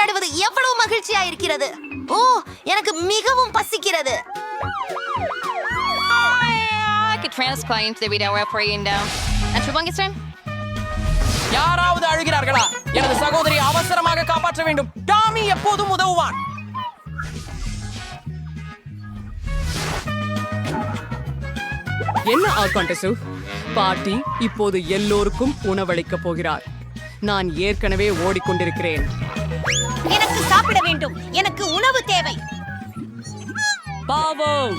விளையாடுவது எவ்வளவு மகிழ்ச்சியா இருக்கிறது ஓ எனக்கு மிகவும் பசிக்கிறது? யாராவது அழுகிறார்களா? எனது சகோதரி அவசரமாக காப்பாற்ற வேண்டும். டாமி எப்போதும் உதவுவான். என்ன ஆர்காண்டசு பாட்டி இப்போது எல்லோருக்கும் உணவளிக்கப் போகிறார். நான் ஏற்கனவே ஓடிக்கொண்டிருக்கிறேன். வேண்டும். எனக்கு உணவு தேவை. பாவம்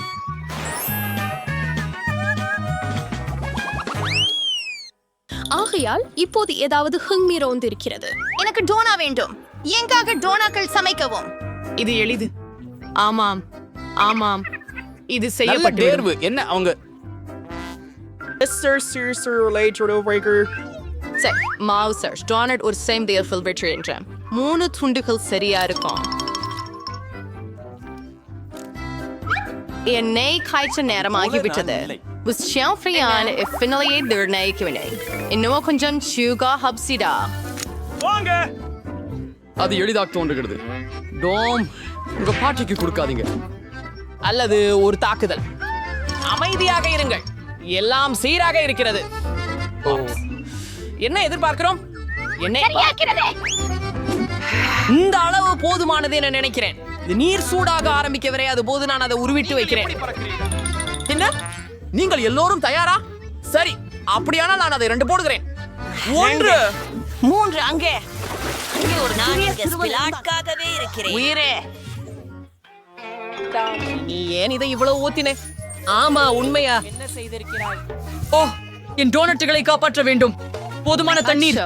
ஆகையால் இப்போது ஏதாவது ஹிங்மிரோந்து இருக்கிறது எனக்கு டோனா வேண்டும். எங்காக டோனாக்கள் சமைக்கவும்? இது எளிது. ஆமாம் ஆமாம். இது செய்யப்பட்டு தேர்வு. என்ன அவங்க? சரி மாவு சர்ச் டோனட் ஒரு சேம் தேர்ஃபில் வெற்றின்றேன் மூணு துண்டுகள் சரியா இருக்கும். எண்ணெய் காய்ச்ச நேரமாகிவிட்டது விஷயம் ஃப்ரீயான ஃபினலையை நிர்ணயிக்கவில்லை இன்னும் கொஞ்சம் சுகா ஹப்சிடா அது எளிதாக தோன்றுகிறது டோம் உங்க பாட்டிக்கு கொடுக்காதீங்க அல்லது ஒரு தாக்குதல் அமைதியாக இருங்கள். எல்லாம் சீராக இருக்கிறது. என்ன எதிர்பார்க்கிறோம் என்ன இந்த அளவு போதுமானது என நினைக்கிறேன் நீர் சூடாக ஆரம்பிக்க வரை அது போது நான் அதை உருவிட்டு வைக்கிறேன். என்ன? நீங்கள் எல்லோரும் தயாரா? சரி அப்படியானால் நான் அதை ரெண்டு போடுகிறேன். ஒன்று. மூன்று அங்கே. ஒரு இருக்கிறேன். உயிரே. ஏன் இதை இவ்வளவு ஊத்தினே? ஆமா உண்மையா? என்ன செய்திருக்கிறாய்? ஓ என் டோனட்டுகளை காப்பாற்ற வேண்டும். போதுமான தண்ணீர்.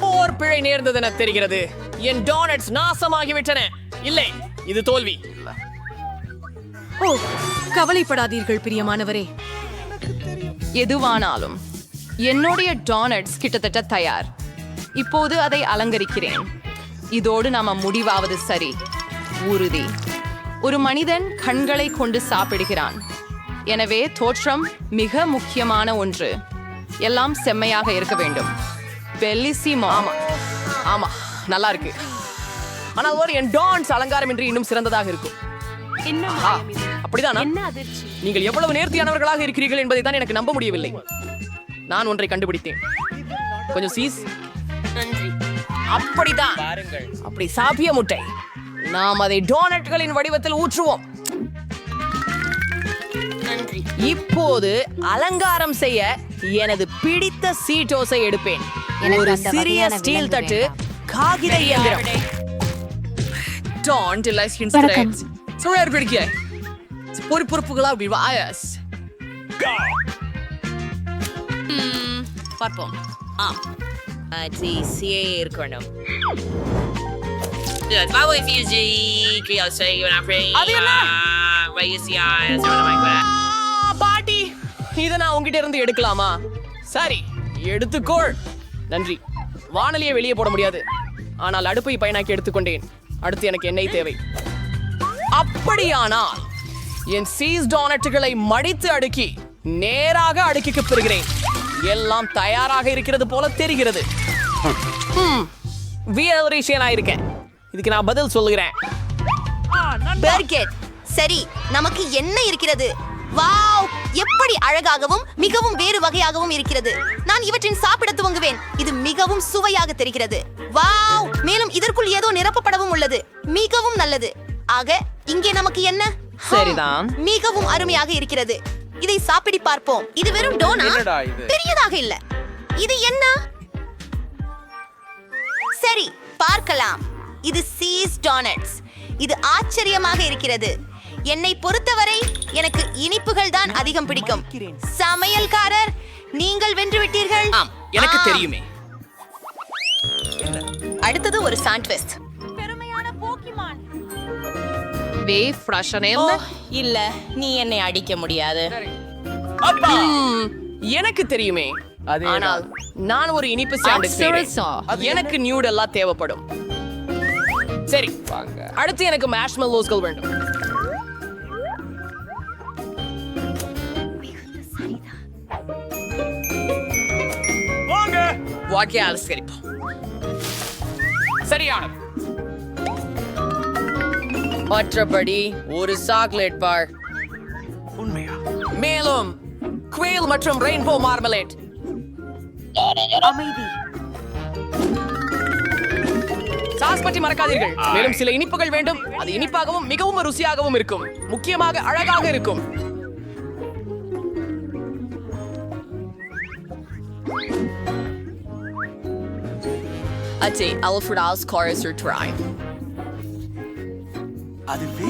போர் பிழை நேர்ந்ததென தெரிகிறது. என் டோனட்ஸ் நாசமாகிவிட்டன. இல்லை இது தோல்வி. ஓ கவலைப்படாதீர்கள் பிரியமானவரே. எதுவானாலும் என்னுடைய டோனட்ஸ் கிட்டத்தட்ட தயார். இப்போது அதை அலங்கரிக்கிறேன். இதோடு நாம முடிவாவது சரி. உறுதி. ஒரு மனிதன் கண்களை கொண்டு சாப்பிடுகிறான். எனவே தோற்றம் மிக முக்கியமான ஒன்று. எல்லாம் செம்மையாக இருக்க வேண்டும். பெல்லிசிமோ ஆமா ஆமா நல்லா இருக்கு. ஆனால் ஒரு என் டான்ஸ் அலங்காரம் என்று இன்னும் சிறந்ததாக இருக்கும். அப்படிதானா? நீங்கள் எவ்வளவு நேர்த்தியானவர்களாக இருக்கிறீர்கள் என்பதை தான் எனக்கு நம்ப முடியவில்லை. நான் ஒன்றை கண்டுபிடித்தேன். கொஞ்சம் சீஸ். அப்படிதான் அப்படி சாப்பிய முட்டை. நாம் அதை டோனட்களின் வடிவத்தில் ஊற்றுவோம். இப்போது அலங்காரம் செய்ய எனது பிடித்த சீட்டோஸை எடுப்பேன். ஒரு சிறிய ஸ்டீல் தட்டு காகித இயந்திரம். Don't license threats. சுழற் பிடிக்க பொறுப்புறுப்புகளா விவாயஸ் பார்ப்போம். ஆம் ஜிசியே இருக்கணும். அது என்ன? ஆ, பாட்டி இதை நான் உங்ககிட்ட இருந்து எடுக்கலாமா? சரி எடுத்துக்கோள் நன்றி. வானலியை வெளியே போட முடியாது. ஆனால் அடுப்பை பயனாக்கி எடுத்துக்கொண்டேன். அடுத்து எனக்கு எண்ணெய் தேவை. அப்படியானால் என் சீஸ் டோனட்டுகளை மடித்து அடுக்கி நேராக அடுக்கிக்கு பெறுகிறேன். எல்லாம் தயாராக இருக்கிறது போல தெரிகிறது. இருக்கேன் இதுக்கு நான் பதில் சொல்லுகிறேன். சரி நமக்கு என்ன இருக்கிறது? வாவ்! எப்படி அழகாகவும் மிகவும் வேறு வகையாகவும் இருக்கிறது. நான் இவற்றின் சாப்பிட துவங்குவேன். இது மிகவும் சுவையாக தெரிகிறது. வாவ்! மேலும் இதற்குள் ஏதோ நிரப்பப்படவும் உள்ளது. மிகவும் நல்லது. ஆக இங்கே நமக்கு என்ன? சரிதான். மிகவும் அருமையாக இருக்கிறது. இதை சாப்பிடி பார்ப்போம். இது வெறும் டோனா? என்னடா இது? பெரியதாக இல்ல. இது என்ன? சரி பார்க்கலாம். இது சீஸ் டோனட்ஸ் இது ஆச்சரியமாக இருக்கிறது. என்னை பொறுத்தவரை எனக்கு இனிப்புகள் தான் அதிகம் பிடிக்கும். சமையல்காரர் நீங்கள் வென்று விட்டீர்கள். ஆம் எனக்கு. தெரியுமே. அடுத்தது ஒரு சாண்ட்விஸ்ட் வே ஃப்ரெஷ்ஷனே இல்ல நீ என்னை அடிக்க முடியாது. ம், எனக்கு தெரியுமே. ஆனால் நான் ஒரு இனிப்பு சாண்ட்விச். எனக்கு நியூட் எல்லாம் தேவைப்படும். சரி அடுத்து எனக்கு மேஷ்மெல்லோஸ்கள் வேண்டும். வாக்கிய அலஸ்கரிப்போம் சரியானது மற்றபடி ஒரு சாக்லேட் பார். மேலும் குவேல் மற்றும் ரெயின்போ மார்மலேட். சாஸ் பற்றி மறக்காதீர்கள். மேலும் சில இனிப்புகள் வேண்டும். அது இனிப்பாகவும் மிகவும் ருசியாகவும் இருக்கும். முக்கியமாக அழகாக இருக்கும். அச்சே அல்ஃபர்ட் ஆஸ் காரஸ் ட்ரை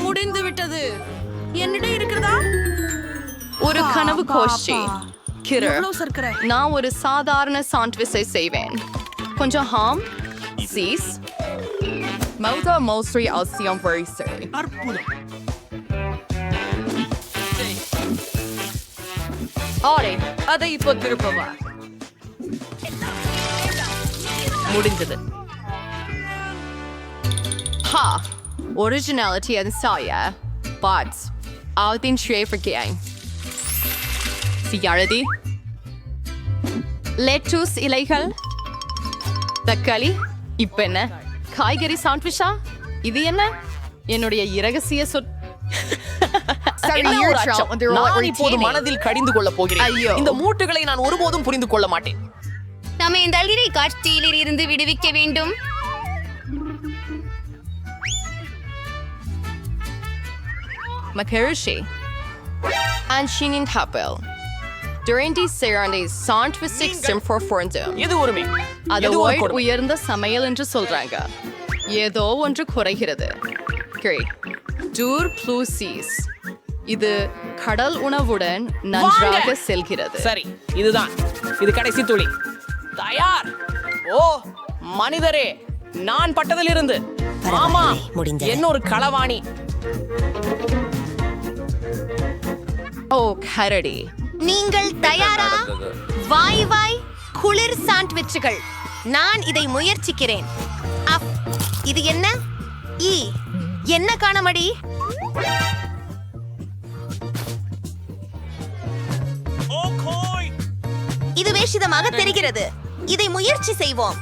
முடிந்து விட்டது. என்னிடம் இருக்கிறதா? ஒரு கனவு கோஷ்டி. நான் ஒரு சாதாரண சாண்ட்விச்சை செய்வேன். கொஞ்சம் ஹாம் சீஸ் மௌதா மோஸ்ட்ரி அவசியம் வரிசை ஆரே அதை இப்போ திருப்பவா? முடிந்தது Ha! Originality and Saya. But I've been straight for gang. Sigaradi. Lettuce இலைகள் தக்காளி இப்ப என்ன காய்கறி சாண்ட்விச்சா இது என்ன என்னுடைய இரகசிய சொற் மனதில் கடிந்து கொள்ள போகிறேன் ஐயோ. இந்த மூட்டுகளை நான் ஒருபோதும் புரிந்து கொள்ள மாட்டேன் நம்ம இந்த அழிரை காட்சியில் இருந்து விடுவிக்க வேண்டும். Makarishi. And Shinin Tapel. During these ceremonies, சாண்ட்விஸ்டிக் சிம்ஃபோர் ஃபோர்ந்தும் எது ஒருமை அது எது ஒரு கொடுமை? உயர்ந்த சமையல் என்று சொல்றாங்க ஏதோ ஒன்று குறைகிறது கிரேட் டூர் ப்ளூசீஸ் இது கடல் உணவுடன் நன்றாக வாங்க. செல்கிறது சரி இதுதான் இது கடைசி துளி தயார். ஓ மனிதரே நான் பட்டதிலிருந்து. ஆமா என்ன ஒரு களவாணி. ஓ கரடி. நீங்கள் தயாரா? வாய் வாய் குளிர் சாண்ட்விச்சுகள். நான் இதை முயற்சிக்கிறேன். அப் இது என்ன? ஈ என்ன காணமடி? இது வேஷிதமாக தெரிகிறது. இதை முயற்சி செய்வோம்.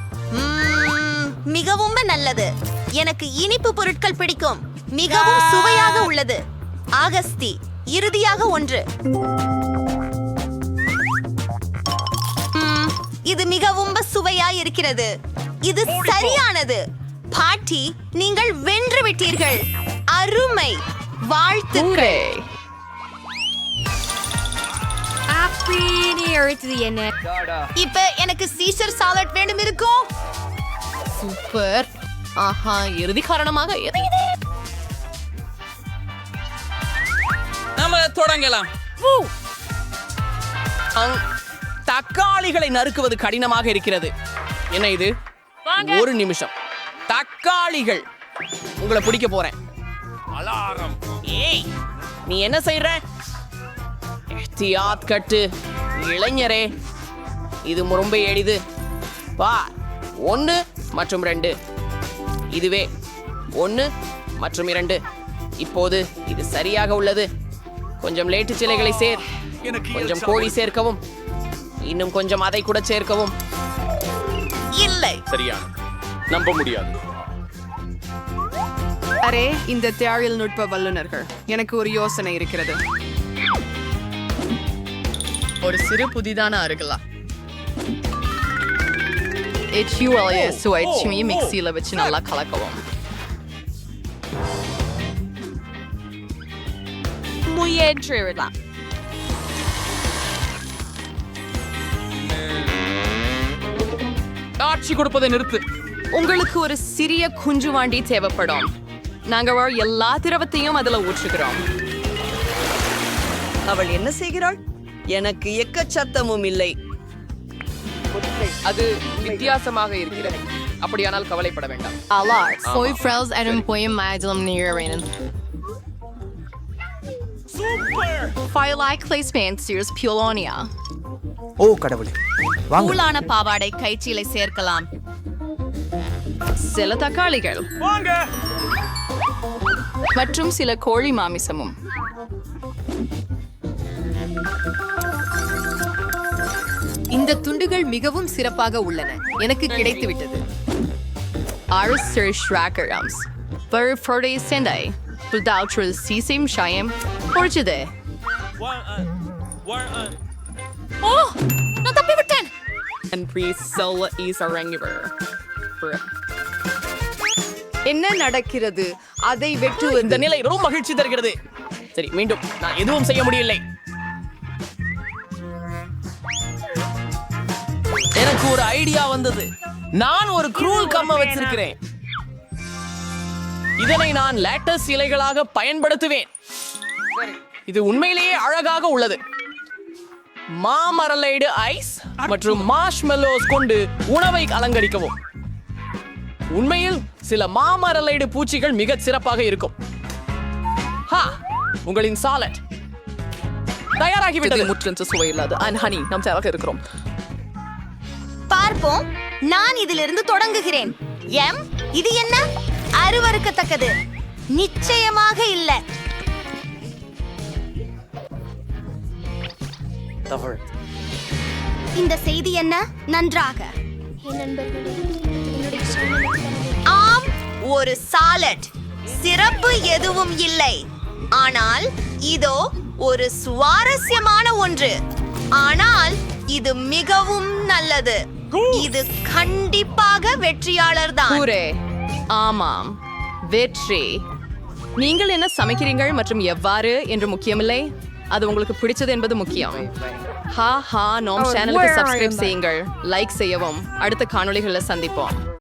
மிகவும் நல்லது. எனக்கு இனிப்பு பொருட்கள் பிடிக்கும். மிகவும் சுவையாக உள்ளது. ஆகஸ்தி இறுதியாக ஒன்று. இது மிகவும் சுவையாய் இருக்கிறது. இது சரியானது. பாட்டி நீங்கள் வென்று விட்டீர்கள். அருமை. வாழ்த்துக்கள். இப்ப எனக்கு சீசர் சாலட் வேண்டும் இருக்கும். சூப்பர் ஆஹா இறுதி காரணமாக எது இது? நம்ம தொடங்கலாம். அங்- தக்காளிகளை நறுக்குவது கடினமாக இருக்கிறது. என்ன இது? ஒரு நிமிஷம். தக்காளிகள். உங்களை பிடிக்க போறேன். ஏய் நீ என்ன செய்யற எஹ்தியாத் கட்டு இளைஞரே இது ரொம்ப எளிது. பா ஒன்று மற்றும் ரெண்டு. இதுவே ஒன்று மற்றும் இரண்டு. இப்போது இது சரியாக உள்ளது. கொஞ்சம் லேட்டு சிலைகளை சேர். கொஞ்சம் கோழி சேர்க்கவும். இன்னும் கொஞ்சம் அதை கூட சேர்க்கவும். இல்லை. சரியான. நம்ப முடியாது. அரே இந்த தேழில் நுட்ப வல்லுநர்கள் எனக்கு ஒரு யோசனை இருக்கிறது. ஒரு சிறு புதிதான அருகலா HULA சுவைச்சுமி மிக்சியில் வச்சு நல்லா கலக்கவும். முயன்றிடலாம் காட்சி கொடுப்பதை நிறுத்து. உங்களுக்கு ஒரு சிறிய குஞ்சுவாண்டி தேவைப்படும். நாங்க வர எல்லா திரவத்தையும் அதுல ஊற்றுகிறோம். அவள் என்ன செய்கிறாள்? எனக்கு எக்கச்சத்தமும் இல்லை. அது வித்தியாசமாக இருக்கிறது. அப்படியானால் கவலைப்பட வேண்டாம். Allard, soy frills and un poem maidlam near Firelight placement sears Pulonia. ஓ கடவுளே. வாங்க. கூலான பாவாடை கைச்சிலை சேர்க்கலாம். சில தக்காளிகள். மற்றும் சில கோழி மாமிசமும். இந்த துண்டுகள் மிகவும் சிறப்பாக உள்ளன. எனக்கு கிடைத்து விட்டது ஓ நான் தப்பி விட்டேன் என்ன நடக்கிறது? அதை இந்த வெட்டுவது. நிலை ரொம்ப மகிழ்ச்சி தருகிறது. சரி மீண்டும் நான் எதுவும் செய்ய முடியவில்லை. எனக்கு ஒரு ஐடியா வந்தது. நான் ஒரு க்ரூல் கம்ம வச்சிருக்கிறேன். இதனை நான் லேட்டஸ் இலைகளாக பயன்படுத்துவேன். இது உண்மையிலேயே அழகாக உள்ளது. மாமரலைடு ஐஸ் மற்றும் மார்ஷ்மெல்லோஸ் கொண்டு உணவை அலங்கரிக்கவும். உண்மையில் சில மாமரலைடு பூச்சிகள் மிகச் சிறப்பாக இருக்கும். ஹா உங்களின் சாலட் தயாராகிவிட்டது. முற்றென்று சுவையில்லாது அண்ட் ஹனி நாம் தயாராக இருக்கிறோம். பார்ப்போம். நான் இதிலிருந்து தொடங்குகிறேன். எம் இது என்ன? அருவருக்கத்தக்கது. நிச்சயமாக இல்ல. இந்த செய்தி என்ன? நன்றாக. ஆம் ஒரு சாலட் சிறப்பு எதுவும் இல்லை. ஆனால் இதோ ஒரு சுவாரஸ்யமான ஒன்று. ஆனால் இது மிகவும் நல்லது. இது கண்டிப்பாக வெற்றியாளர் தான் ஆமாம். வெற்றி. நீங்கள் என்ன சமைக்கிறீர்கள் மற்றும் எவ்வாறு என்று முக்கியமில்லை. அது உங்களுக்கு பிடிச்சது என்பது முக்கியம். ஹா ஹா நோம் சேனலுக்கு சப்ஸ்கிரைப் செய்யுங்கள். லைக் செய்யவும். அடுத்த காணொளிகளில் சந்திப்போம்.